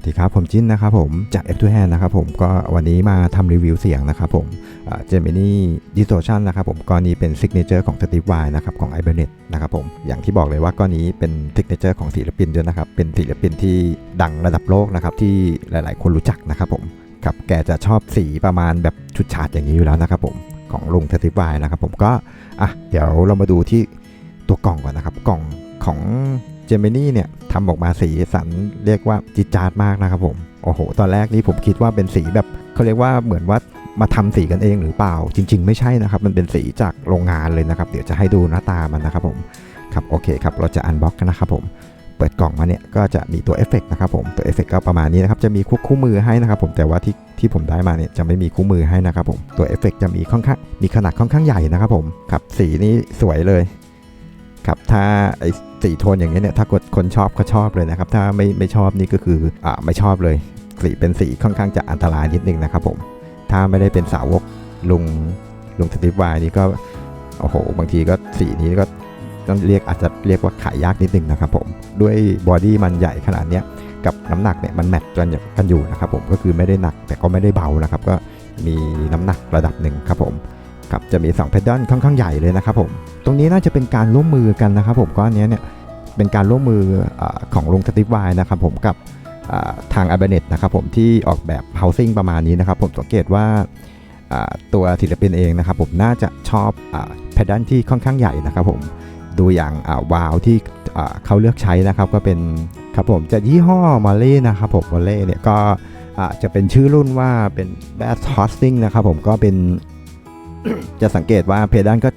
วัสดีครับ ผมจิ้นนะครับผมจาก F 2 Hand นะครับผมก็วันนี้มาทำรีวิวเสียงนะครับผมเจมินี่ดิสโ o ชันนะครับผมก้อนนี้เป็นซิกเนเจอร์ของ Steve Vai นะครับของ i b e r n e t นะครับผมอย่างที่บอกเลยว่าก้อนนี้เป็นซิกเนเจอร์ของศิลปินด้วยนะครับ เป็นศิลปินที่ดังระดับโลกนะครับที่หลายๆ คนรู้จักนะครับผมครับแกจะชอบสีประมาณแบบชุดฉาดอย่างนี้อยู่แล้วนะครับผมของลุง Steve Vai นะครับผมก็อะเดี๋ยวเรามาดูที่ตัวกล่องก่อนนะครับกล่องของ เจมินี่เนี่ยทำออกมาสีสันเรียกว่าจิจาดมากนะครับผม โอ้โห ตอนแรกนี้ผมคิดว่าเป็นสีแบบเขาเรียกว่าเหมือนว่ามาทำสีกันเองหรือเปล่า จริง ๆ ไม่ใช่นะครับ มันเป็นสีจากโรงงานเลยนะครับ เดี๋ยวจะให้ดูหน้าตามันนะครับผม ครับ โอเคครับ เราจะอันบ็อกกันนะครับผม เปิดกล่องมาเนี่ยก็จะมีตัวเอฟเฟกนะครับผม ตัวเอฟเฟกก็ประมาณนี้นะครับ จะมีคู่มือให้นะครับผม แต่ว่าที่ที่ผมได้มาเนี่ยจะไม่มีคู่มือให้นะครับผม ตัวเอฟเฟกจะมีค่อนข้าง มีขนาดค่อนข้างใหญ่นะครับผม ครับ สีนี้สวยเลย ครับ ถ้าไอ้สีโทนอย่างนี้เนี่ยถ้ากดคนชอบก็ชอบเลยนะครับ ถ้าไม่ไม่ชอบนี่ก็คืออ่าไม่ชอบเลย สีเป็นสีค่อนข้างจะอันตรายนิดนึงนะครับผม ถ้าไม่ได้เป็นสาวกลุงลุงสตีฟวายนี่ก็โอ้โหบางทีก็สีนี้ก็ต้องเรียกอาจจะเรียกว่าขายยากนิดนึงนะครับผม ด้วยบอดี้มันใหญ่ขนาดเนี้ยกับน้ำหนักเนี่ยมันแมทกันกันอยู่นะครับผมก็คือไม่ได้หนักแต่ก็ไม่ได้เบานะครับ ก็มีน้ำหนักระดับหนึ่งครับผม ครับจะมี2 p พดด l ค่อนข้างใหญ่เลยนะครับผมตรงนี้น่าจะเป็นการร่วมมือกันนะครับผมก็อันนี้เนี่ยเป็นการร่วมมืออของลุงสตีฟวายนะครับผมกับทาง a b เ n e t นะครับผมที่ออกแบบ housing ประมาณนี้นะครับผมสังเกตว่าตัวศิลปินเองนะครับผมน่าจะชอบแพดดันที่ค่อนข้างใหญ่นะครับผมดูอย่างวาวที่เขาเลือกใช้นะครับก็เป็นครับผมจะยี่ห้อมาเล่นะครับผมมาเล่เนี่ยก็จะเป็นชื่อรุ่นว่าเป็น Bass Hosting นะครับผมก็เป็น จะสังเกตว่าเพดานก็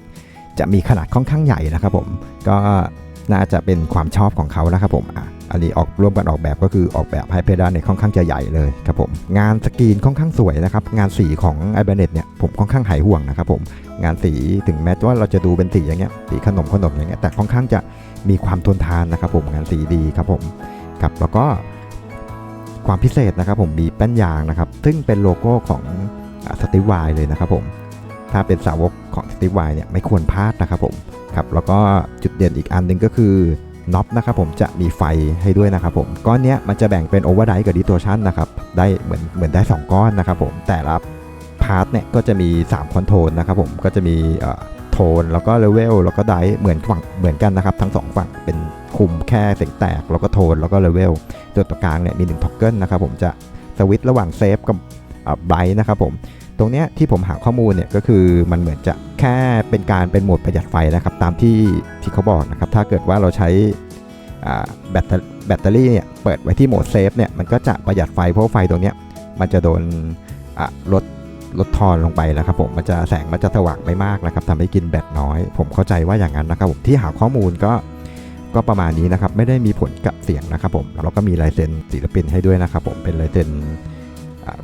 จะมีขนาดค่อนข้างใหญ่นะครับผมก็น่าจะเป็นความชอบของเขานะครับผมอะอันนี้ออกร่วมกันออกแบบก็คือออกแบบให้เพดานเนี่ยค่อนข้างจะใหญ่เลยครับผมงานสกรีนค่อนข้างสวยนะครับงานสีของไอเบเนตเนี่ยผมค่อนข้างหายห่วงนะครับผมงานสีถึงแม้ว่าเราจะดูเป็นสีอย่างเงี้ยสีขนมขนมอย่างเงี้ยแต่ค่อนข้างจะมีความทนทานนะครับผมงานสีดีครับผมครับแล้วก็ความพิเศษนะครับผมมีแป้นยางนะครับซึ่งเป็นโลโก้ของสติวายเลยนะครับผม ถ้าเป็นสาวกของสติวายเนี่ยไม่ควรพลาดนะครับผมครับแล้วก็จุดเด่นอีกอันหนึ่งก็คือน็อปนะครับผมจะมีไฟให้ด้วยนะครับผมก้อนนี้มันจะแบ่งเป็นโอเวอร์ไดกับดิสโทชันนะครับได้เหมือนเหมือนได้ 2 ก้อนนะครับผมแต่ละพาร์ทเนี่ยก็จะมี3คอนโทรลนะครับผมก็จะมีโทนแล้วก็เลเวลแล้วก็ไดเหมือนฝั่งเหมือนกันนะครับทั้ง 2 ฝั่งเป็นคุมแค่เสียงแตก แล้วก็โทนแล้วก็เลเวลตัวตรงกลางเนี่ยมี1ท็อกเกิลนะครับผมจะสวิตช์ระหว่างเซฟกับไบรท์นะครับผม รงเนี้ยที่ผมหาข้อมูลเนี่ยก็คือมันเหมือนจะแค่เป็นการเป็นโหมดประหยัดไฟนะครับตามที่ที่เขาบอกนะครับถ้าเกิดว่าเราใช้แบตแบตเตอรี่เนี่ยเปิดไว้ที่โหมดเซฟเนี่ยมันก็จะประหยัดไฟเพราะไฟตรงเนี้ยมันจะโดนลดลดทอนลงไปนะครับผมมันจะแสงมันจะสว่างไม่มากนะครับทำให้กินแบตน้อย ผมเข้าใจว่าอย่างนั้นนะครับผมที่หาข้อมูลก็ก็ประมาณนี้นะครับไม่ได้มีผลกับเสียงนะครับผมแล้วก็มีลายเซ็นศิลปินให้ด้วยนะครับผมเป็นลายเซ็น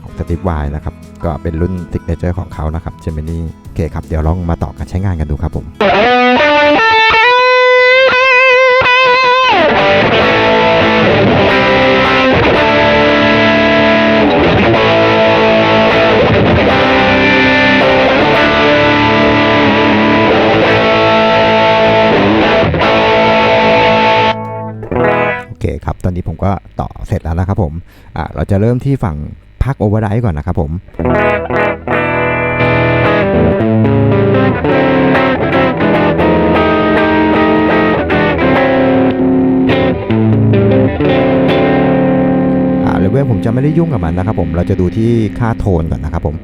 ของสติปวายนะครับ ก็เป็นรุ่นซิกเนเจอร์ของเขานะครับเจมินี่โอเคครับ เดี๋ยวลองมาต่อการใช้งานกันดูครับผมโอเคครับ ตอนนี้ผมก็ต่อเสร็จแล้วนะครับผมอ่าเราจะเริ่มที่ฝั่ง พักโอเวอร์ไดก่อนนะครับผมอ่าเลเวลผมจะไม่ได้ยุ่งกับมันนะครับผม เราจะดูที่ค่าโทนก่อนนะครับผม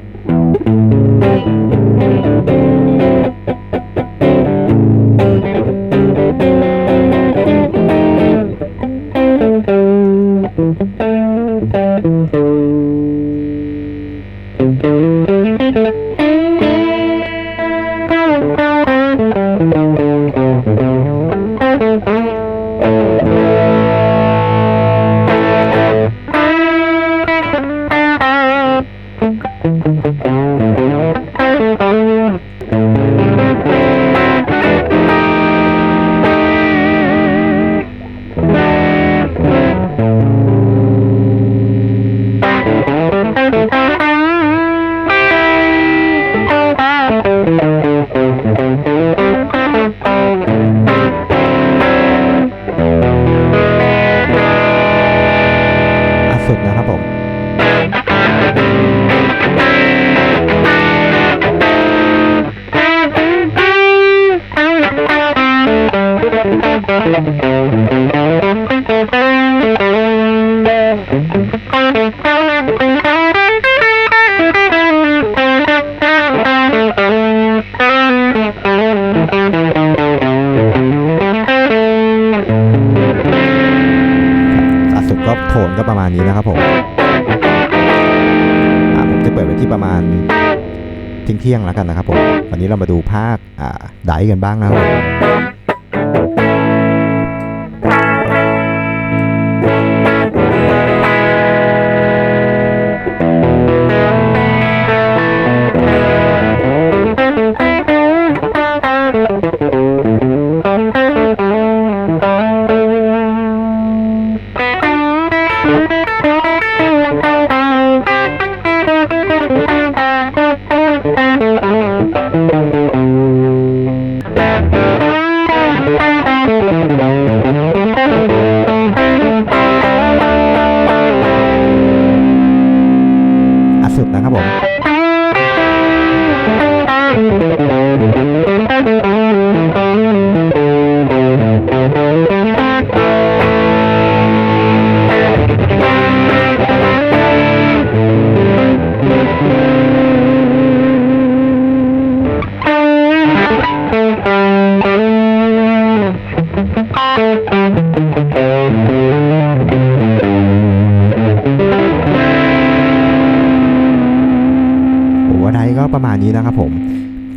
Thank you. ที่ประมาณเที่ยงเที่ยงแล้วกันนะครับผมวันนี้เรามาดูภาคอ่าไดกันบ้างนะครับ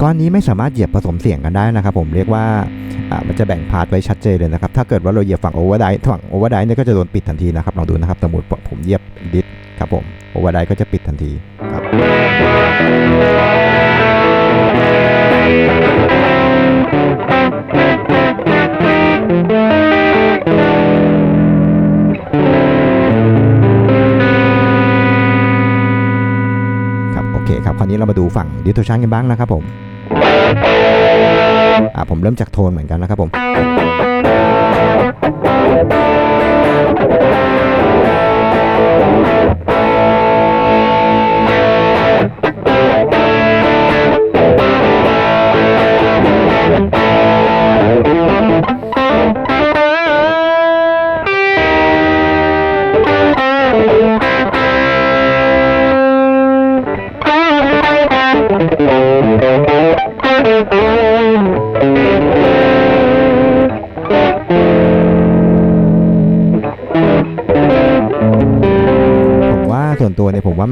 อนนี้ไม่สามารถเหยียบผสมเสียงกันได้นะครับผมเรียกว่าอ่ามันจะแบ่งพาร์ทไว้ชัดเจนเลยนะครับ ถ้าเกิดว่าเราเหยียบฝั่งโอเวอร์ไดฝั่งโอเวอร์ไดเนี่ยก็จะโดนปิดทันทีนะครับลองดูนะครับสมมติผมเหยียบดิสครับผมโอเวอร์ไดก็จะปิดทันทีครับครับโอเคครับคราวนี้เรามาดูฝั่งดิสโทชันกันบ้างนะครับผม ผมเริ่มจากโทนเหมือนกันนะครับผมผม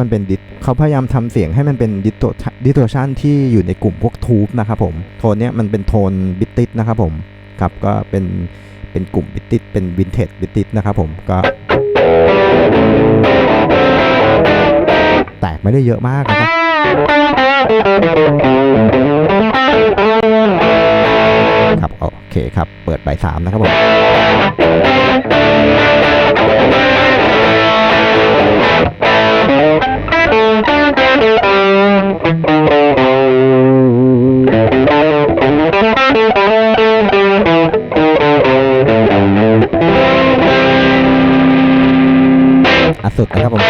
มันเป็นดิสเขาพยายามทำเสียงให้มันเป็นดิสโทดิสโทชันที่อยู่ในกลุ่มพวกทูบนะครับผม โทนเนี้ยมันเป็นโทนบิตติสนะครับผมครับก็เป็นเป็นกลุ่มบิตติสเป็นวินเทจบิตติสนะครับผมก็ แตกไม่ได้เยอะมากนะครับครับโอเคครับ เปิดใบสามนะครับผม อัดสุดนะครับผม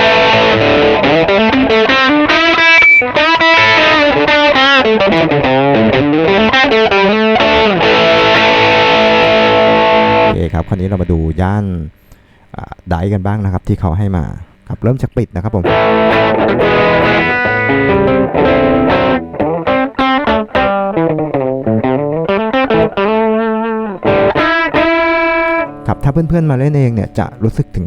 โอเคครับ คราวนี้เรามาดูย่านไดกันบ้างนะครับที่เขาให้มาครับเริ่มจากปิดนะครับผม เพื่อนๆมาเล่นเองเนี่ยจะรู้สึกถึง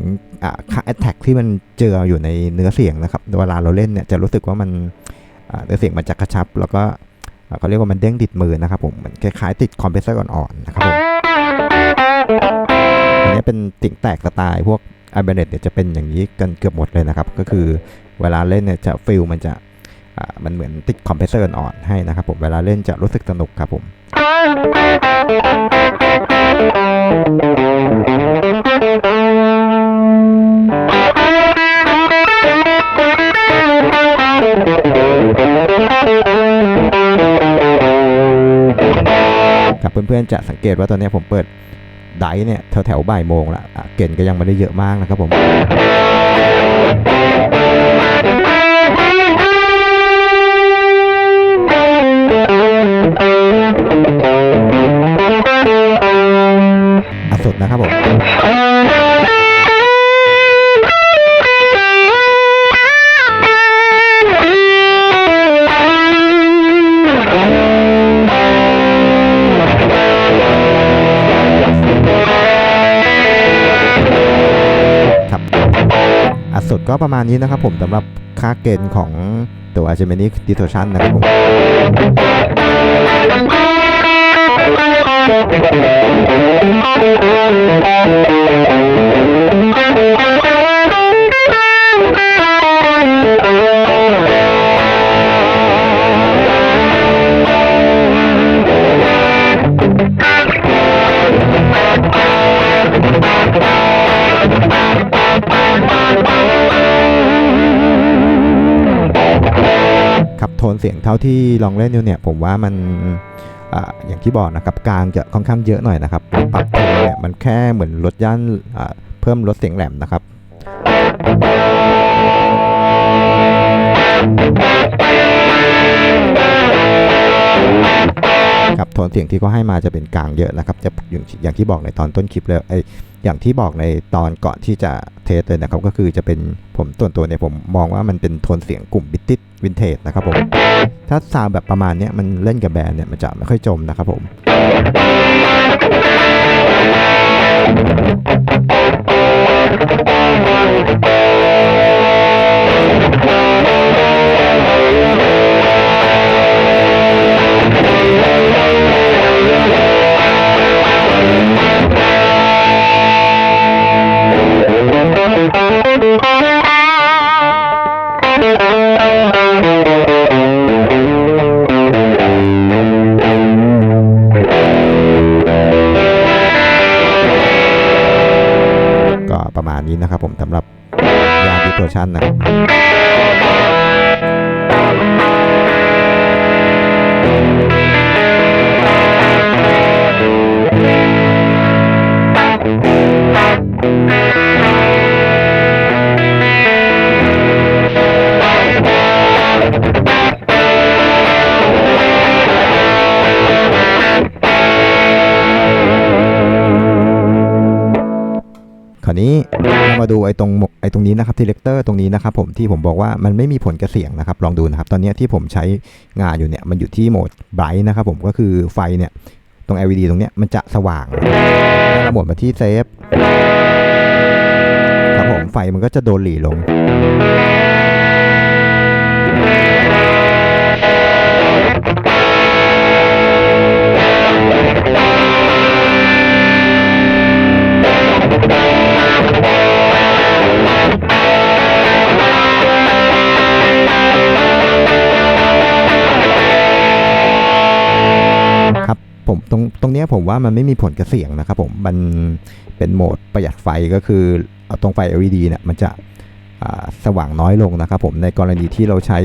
ค่าแอตแทกที่มันเจออยู่ในเนื้อเสียงนะครับเวลาเราเล่นเนี่ยจะรู้สึกว่ามันเนื้อเสียงมันจะกระชับ แล้วก็เขาเรียกว่ามันเด้งติดมือนะครับผมเหมือนคล้ายๆติดคอมเพรสเซอร์อ่อนๆนะครับผมอันนี้เป็นติ่งแตกสไตล์พวก i b a n e t เนี่ยจะเป็นอย่างนี้กันเกือบหมดเลยนะครับ ก็คือเวลาเล่นเนี่ยจะฟิลมันจะมันเหมือนติดคอมเพรสเซอร์อ่อนๆให้นะครับผมเวลาเล่นจะรู้สึกสนุกครับผม ครับเพื่อนๆจะสังเกตว่าตอนนี้ผมเปิดไดเนี่ยแถวๆบ่ายโมงละะเก่นก็ยังไม่ได้เยอะมากนะครับผม นะครับผมครับอัดสุดก็ประมาณนี้นะครับผมสำหรับค่าเกณฑ์ของตัว Gemini Distortion นะครับผม ครับโทนเสียงเท่าที่ลองเล่นอยู่เนี่ย ผมว่ามัน ออย่างที่บอกนะครับกลางจะค่อนข้างเยอะหน่อยนะครับปรับโทนเนี่ยมันแค่เหมือนลดย่านเพิ่มลดเสียงแหลมนะครับครับโทนเสียงที่เขาให้มาจะเป็นกลางเยอะนะครับ จะอย่างอย่างที่บอกในตอนต้นคลิปเลยไอย่างที่บอกในตอนก่อนที่จะเทสเลยนะครับ ก็คือจะเป็นผมส่วนตัวเนี่ยผมมองว่ามันเป็นโทนเสียงกลุ่มบิตติสวินเทจนะครับผม ถ้าซาวแบบประมาณนี้มันเล่นกับแบรนด์เนี่ยมันจะไม่ค่อยจมนะครับผม นี้นะครับผมสำหรับยาดิโทชันนะครับ ราวนี้เรามาดูไอ้ตรงไอ้ตรงนี้นะครับทีเลกเตอร์ตรงนี้นะครับผมที่ผมบอกว่ามันไม่มีผลกับเสียงนะครับ ลองดูนะครับ ตอนนี้ที่ผมใช้งานอยู่เนี่ยมันอยู่ที่โหมดไบรท์นะครับผมก็คือไฟเนี่ยตรง LED ตรงเนี้ยมันจะสว่างถ้าเราหมดมาที่เซฟครับผมไฟมันก็จะโดนหลีลง ตรงตรงนี้ผมว่ามันไม่มีผลกับเสียงนะครับผม มันเป็นโหมดประหยัดไฟก็คือเอาตรงไฟ LED เนี่ยมันจะสว่างน้อยลงนะครับผมในกรณีที่เราใช้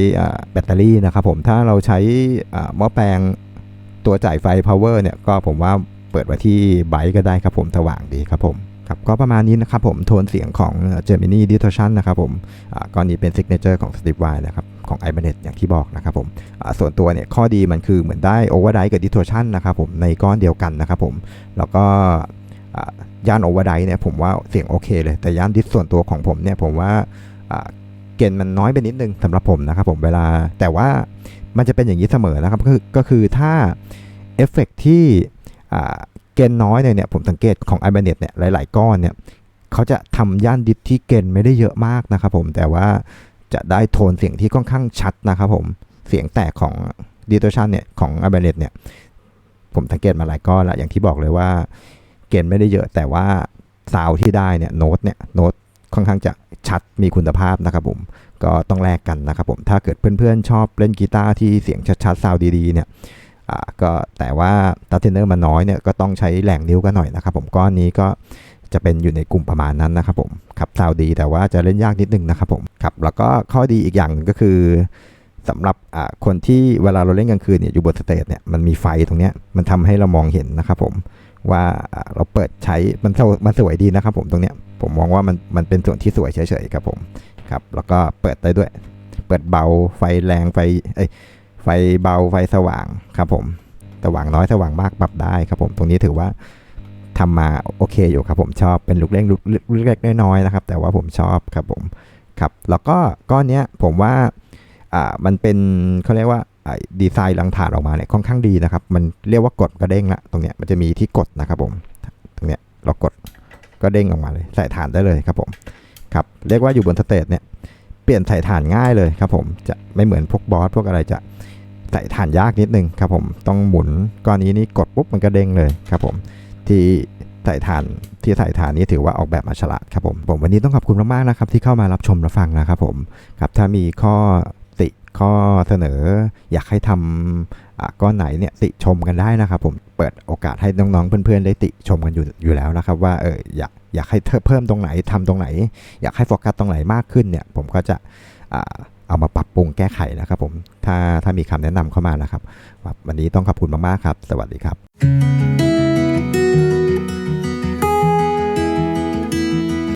แบตเตอรี่นะครับผมถ้าเราใช้อ่าหม้อแปลงตัวจ่ายไฟ power เนี่ยก็ผมว่าเปิดไว้ที่ไบก็ได้ครับผมสว่างดีครับผมครับก็ประมาณนี้นะครับผมโทนเสียงของ Gemini Distortion นะครับผมอ่าก้อนนี้เป็น signature ของ Steve Vai นะครับ ของ Ibanez อย่างที่บอกนะครับผมส่วนตัวเนี่ยข้อดีมันคือเหมือนได้โอเวอร์ไดกับดิท o ชันนะครับผมในก้อนเดียวกันนะครับผมแล้วก็ย่านโอเวอร์ไดเนี่ยผมว่าเสียงโอเคเลย แต่ย่านดิสส่วนตัวของผมเนี่ยผมว่าเกณฑ์มันน้อยไปนิดนึงสำหรับผมนะครับผมเวลาแต่ว่ามันจะเป็นอย่างนี้เสมอนะครับก็คือก็คือถ้าเอฟเฟกที่เกณฑ์น้อยเนี่ยเนี่ยผมสังเกตของ i b a n e t เนี่ยหลาย ๆ ก้อนเนี่ยเขาจะทำย่านดิสที่เกณฑ์ไม่ได้เยอะมากนะครับผมแต่ว่า จะได้โทนเสียงที่ค่อนข้างชัดนะครับผม เสียงแตกของ d i s t o r t i o n เนี่ยของ a b a n e t เนี่ย ผมสังเกตมาหลายก้อนแล้วอย่างที่บอกเลยว่า เกณฑ์ไม่ได้เยอะแต่ว่าซาวที่ได้เนี่ยโน้ตเนี่ยโน้ตค่อนข้างจะชัดมีคุณภาพนะครับผมก็ต้องแลกกันนะครับผมถ้าเกิดเพื่อนๆ ชอบเล่นกีตาร์ที่เสียงชัดๆซาวดีๆเนี่ยอ่าก็แต่ว่าตัดเทนเนอร์มันน้อยเนี่ยก็ต้องใช้แหล่งนิ้วกันหน่อยนะครับผมก้อนนี้ก็ จะเป็นอยู่ในกลุ่มประมาณนั้นนะครับผมครับซาวดีแต่ว่าจะเล่นยากนิดนึงนะครับผมครับแล้วก็ข้อดีอีกอย่างก็คือสำหรับคนที่เวลาเราเล่นกลางคืนเนี่ยอยู่บนสเตจเนี่ยมันมีไฟตรงเนี้ยมันทำให้เรามองเห็นนะครับผมว่าเราเปิดใช้มันมันสวยดีนะครับผมตรงเนี้ยผมมองว่ามันมันเป็นส่วนที่สวยเฉยๆครับผมครับแล้วก็เปิดได้ด้วย เปิดเบาไฟแรงไฟเอ้ยไฟเบาไฟสว่างครับผมสว่างน้อยสว่างมากปรับได้ครับผมตรงนี้ถือว่า ทำมาโอเคอยู่ครับผมชอบเป็นลูกเล่นลูกเล็กน้อยๆนะครับ แต่ว่าผมชอบครับผมครับแล้วก็ก้อนเนี้ยผมว่าอ่ามันเป็นเขาเรียกว่าดีไซน์รังฐานออกมาเนี่ยค่อนข้างดีนะครับ มันเรียกว่ากดกระเด้งละตรงเนี้ยมันจะมีที่กดนะครับผมตรงเนี้ยเรากดก็เด้งออกมาเลยใส่ฐานได้เลยครับผมครับเรียกว่าอยู่บนสเตจเนี่ยเปลี่ยนใส่ฐานง่ายเลยครับผมจะไม่เหมือนพวกบอสพวกอะไรจะใส่ฐานยากนิดนึงครับผมต้องหมุนก้อนนี้นี่กดปุ๊บมันก็เด้งเลยครับผม ที่ใส่ฐานที่ใส่ฐานนี้ถือว่าออกแบบมาฉลาดครับผมผมวันนี้ต้องขอบคุณมากๆนะครับที่เข้ามารับชมรับฟังนะครับผมครับถ้ามีข้อติข้อเสนอ อยากให้ทำก้อนไหนเนี่ยติชมกันได้นะครับ ผมเปิดโอกาสให้น้องๆเพื่อนๆได้ติชมกันอยู่อยู่แล้วนะครับ ว่าเอออยากอยากให้เพิ่มตรงไหนทำตรงไหน อยากให้โฟกัสตรงไหนมากขึ้นเนี่ย ผมก็จะเอามาปรับปรุงแก้ไขนะครับผมถ้าถ้ามีคำแนะนำเข้ามานะครับครับ วันนี้ต้องขอบคุณมากๆครับ สวัสดีครับ